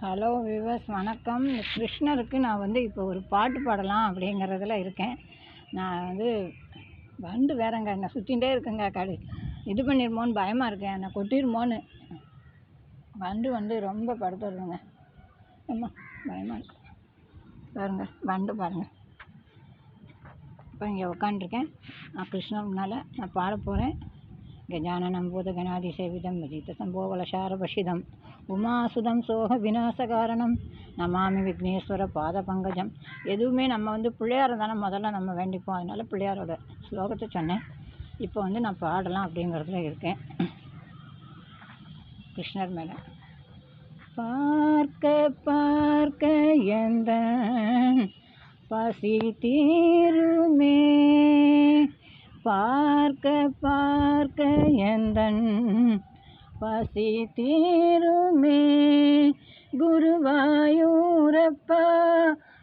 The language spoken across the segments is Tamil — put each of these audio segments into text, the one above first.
ஹலோ விவஸ் வணக்கம். கிருஷ்ணருக்கு நான் வந்து இப்போ ஒரு பாட்டு பாடலாம் அப்படிங்கிறதுல இருக்கேன். நான் வந்து வண்டு வேறங்க. என்னை சுற்றிகிட்டே இருக்குங்க கடை இது பண்ணிடுமோன்னு பயமாக இருக்கேன். என்னை கொட்டிடுமோன்னு வண்டு வந்து ரொம்ப படுத்துடுதுங்க ஆமாம் பயமாக இருக்கு. பாருங்க வண்டு பாருங்கள் இப்போ இங்கே உட்காந்துருக்கேன் நான் கிருஷ்ணர் முன்னால் நான் பாட போகிறேன் கஜானனம் பூதகணாதி சேவிதம் உமாசுதம் சோக விநாசகாரணம் நமாமி விக்னேஸ்வர பாத பங்கஜம் எதுவுமே நம்ம வந்து பிள்ளையார தானே முதல்ல நம்ம வேண்டிப்போம். அதனால் பிள்ளையாரோட ஸ்லோகத்தை சொன்னேன். இப்போ வந்து நான் பாடலாம் அப்படிங்கிறதுல இருக்கேன். கிருஷ்ணர் மேலே. பார்க்க பார்க்க எந்த பசி தீருமே. பார்க்க பார்க்க எந்தன் பசி தீருமே. குருவாயூரப்பா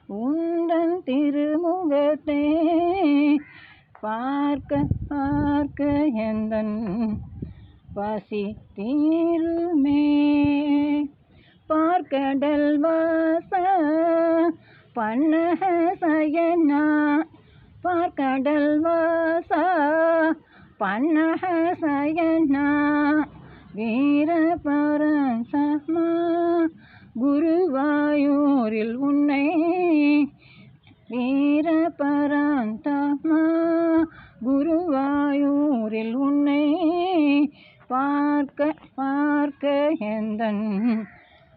உந்தன் திருமுகத்தை. பார்க்க பார்க்க எந்தன் பசி தீருமே. பார்க்கடல் வாச பண்ணக சயனா. பார்க்கடல் வா பண்ணக சயனா வீர குருவாயூரில் உன்னை வீரபரந்தமா குருவாயூரில் உன்னை பார்க்க பார்க்க எந்தன்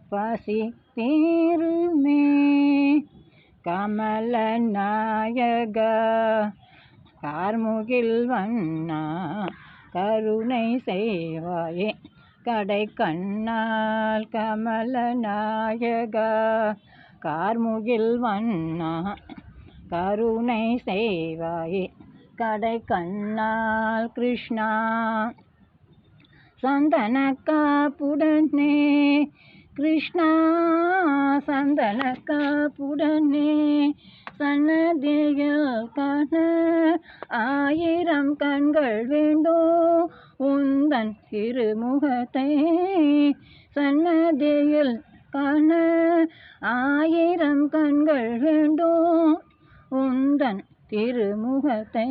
பசி தீருமே. கமல நாயகா கார்முகில் வண்ணா கருணை செய்வாயே. கடை கண்ணால் கமல நாயகா கார்முகில் வண்ணா கருணை செய்வாயே. கடை கண்ணால் கிருஷ்ணா சந்தன காப்புடனே கிருஷ்ணா சந்தன காப்புடனே சன்னதியில் காண ஆயிரம் கண்கள் வேண்டும் உந்தன் திருமுகத்தை. சன்னதியில் காண ஆயிரம் கண்கள் வேண்டும் உந்தன் திருமுகத்தை.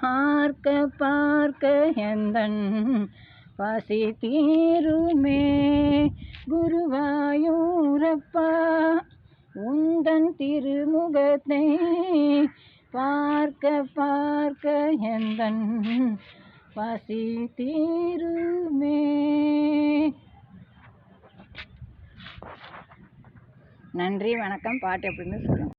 பார்க்க பார்க்க எந்தன் பசி தீருமே. குருவாயூரப்பா. திருமுகத்தை பார்க்க பார்க்க எந்தன் பசி தீருமே. நன்றி வணக்கம் பாட்டு எப்படின்னு சொல்லுங்கள்